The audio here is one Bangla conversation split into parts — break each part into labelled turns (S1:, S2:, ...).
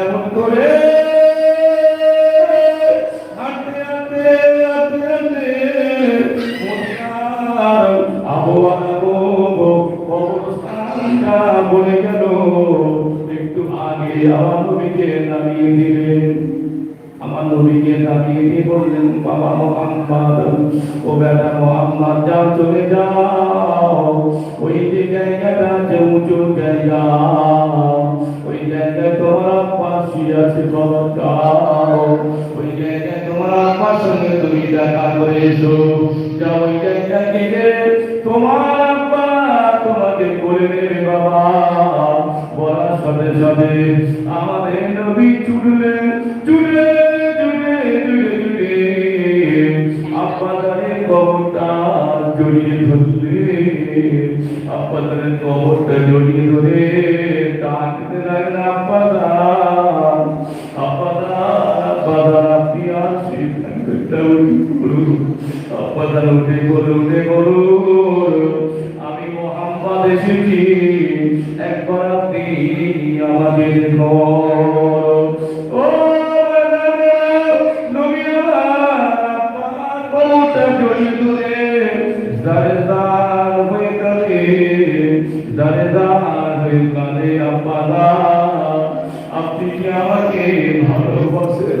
S1: এমন করে বলে গেল। একটু আগে আমার নবীকে নামিয়ে দিলেন। আমার নবীকে দাঁড়িয়ে দিয়ে বললেন, বাবা মোহাম্মদ, ও বেটা মোহাম্মদ চলে যাও। ওই যে জায়গাটা যে উঁচু জায়গা তোমাকে বলে দেবে বাবা। বলার সাথে সাথে আমাদের নবী ছুটলেন ছুটলে ছুটলে ছুটলে ছুটলে আব্বাদারের কবরটা জড়িয়ে ধরলে। আব্বাদারের কবরটা জড়িয়ে ধরে ডাকতে লাগলেন আব্বাদার আব্বাদার আব্বাদার আপনি আসেন। একটা বলুন আব্বাদার উঠে বলে উঠে বলুন। আমি মোহাম্মদ এসেছি একবার আপনি আমাদের আপনি কি আমাকে ভালোবাসেন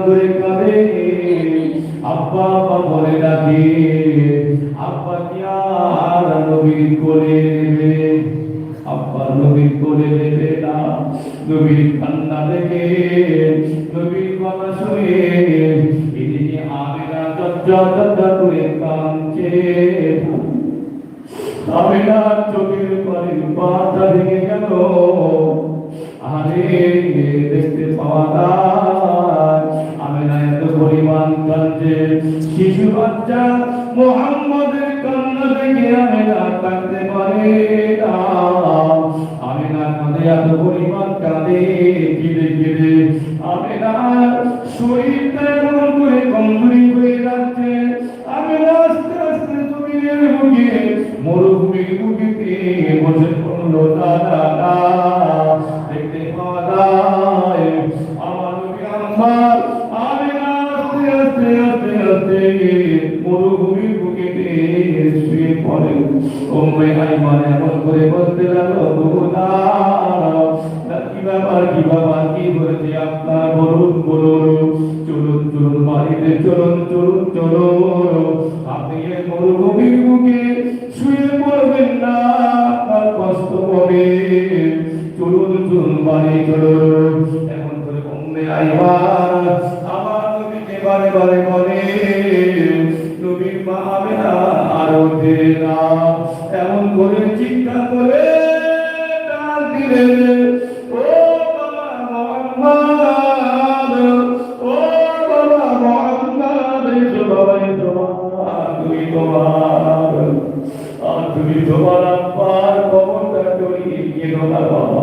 S1: করে কাঁদে আব্বা আব্বা বলে ডাকে আব্বা কি আর নবীর কোলে নেবে আব্বা নবীর কোলে নেবে না নবীর কান্না দেখে নবীর কথা শুনে এদিকে আমেরা চর্চা করে কাঁদছে আমি না চোখের পানি পাতা ভেঙে গেল আরে দেখতে পাওয়া শিশু বাচ্চা মোহাম্মদের কান্না দেখে আমি না কাঁদতে পারে না। আমি না কাঁদে, এত পরিমাণ কাঁদে, কেঁদে কেঁদে। আমি না শরীরটা এমন করে কমজোরি হয়ে যাচ্ছে। আমি আস্তে আস্তে জমিনের বুকে, মরুভূমির বসে দাদা দেখতে পাওয়া আমার আমার আমি আস্তে আস্তে আস্তে আস্তে বুকেতে শুয়ে পড়ে ওমে আইমান এমন করে বলতে লাগল না কি ব্যাপার কি ব্যাপার কি হয়েছে আপনার বলুন বলুন চলুন চলুন বাড়িতে চলুন চলুন চলুন আপনি মরুভূমির বুকে শুয়ে পড়বেন না আপনার কষ্ট হবে চলুন চলুন বাড়ি চলুন। এমন করে আমার নবীকে বারে বারে বলে নবীর মা না আর ওঠে না। এমন করে চিন্তা করে ডাক দিলেন, ও মোহাম্মদ, ও বাবা মোহাম্মদ এসো বাবা তুমি তোমার, আর তুমি তোমার আব্বার কবরটা জড়িয়ে কেনো না বাবা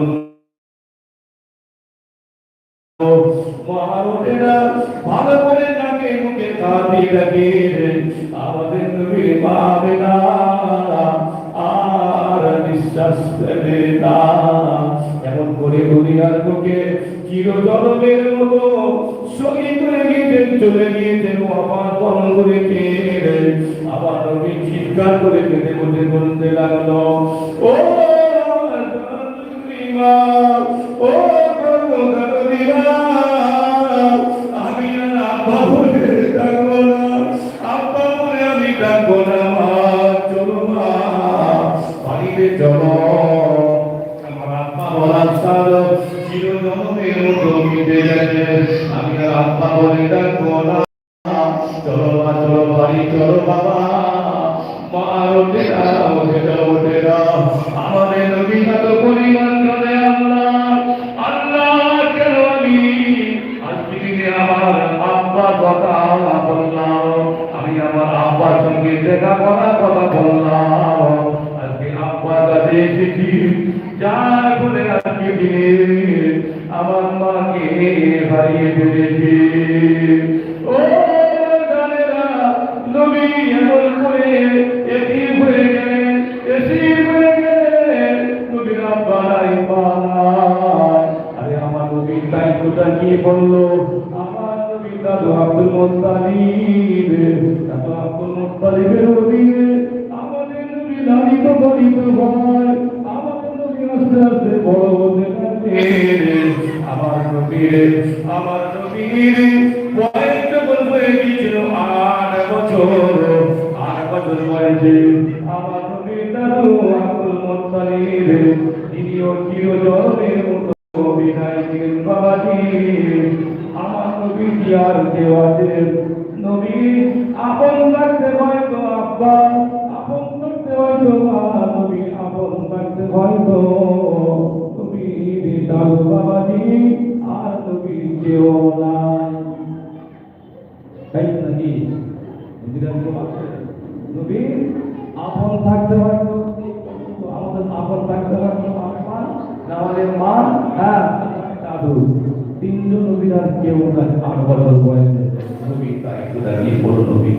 S1: চলুন মহারুটেরা ভালো করে নাকে মুখে কাঁদি রাখে আমাদের নবী পাবে না আর নিঃশ্বাস ফেলে না। এমন করে দুনিয়ার বুকে চিরজনমের মতো শহীদ হয়ে গিয়েছেন চলে গিয়েছেন আবার বরণ করেছে আবার নবী চিৎকার করে কেঁদে বসে বলতে লাগল ও মা, ও ডাকবো না চলো মা চলো বাড়ি চলো বাবা? মা না ওঠে না ওঠে না আমাদের নবী কত পরিমাণ করে আল্লাহ? আল্লাহ কেন আমি আজকে আমার আব্বা কথা বললাম আমি যা করে আজকে দিনে আমার মাকে হারিয়ে ফেলেছি ও জানেরা নবী এমন করে এটি হয়ে এসি হয়ে গেলেন নবীর আব্বাই আরে আমার নবীর দায়িত্বটা কি বলল? আমার নবীর দাদু আব্দুল মোত্তালিব দাদু আব্দুল মোত্তালিবের অধীনে, আমাদের নবী লালিত পালিত হয়। আমাদের নবী আস্তে আস্তে বড় হতে থাকে। নবীর, আমার নবীর বয়স হয়ে গিয়েছিল আট বছর আট বছর বয়সে আমার নবীর দাদু আব্দুল মোত্তালিব তিনিও চিরজন্মের মতো বিদায় দিলেন বাবাজি। আমার নবী আর আছে? নবী আপন থাকতে হয়তো আব্বা, আপন থাকতে হয়তো মা নবী আপন থাকতে হয়তো নবী দাদু বাবাজি। কেউ থাকতে হয়তো আমাদের আপন থাকতে আব্বা আমাদের মা হ্যাঁ তিনজন নবীর আর কেউ নাই আট বছর বয়সে নবী তাই নবী।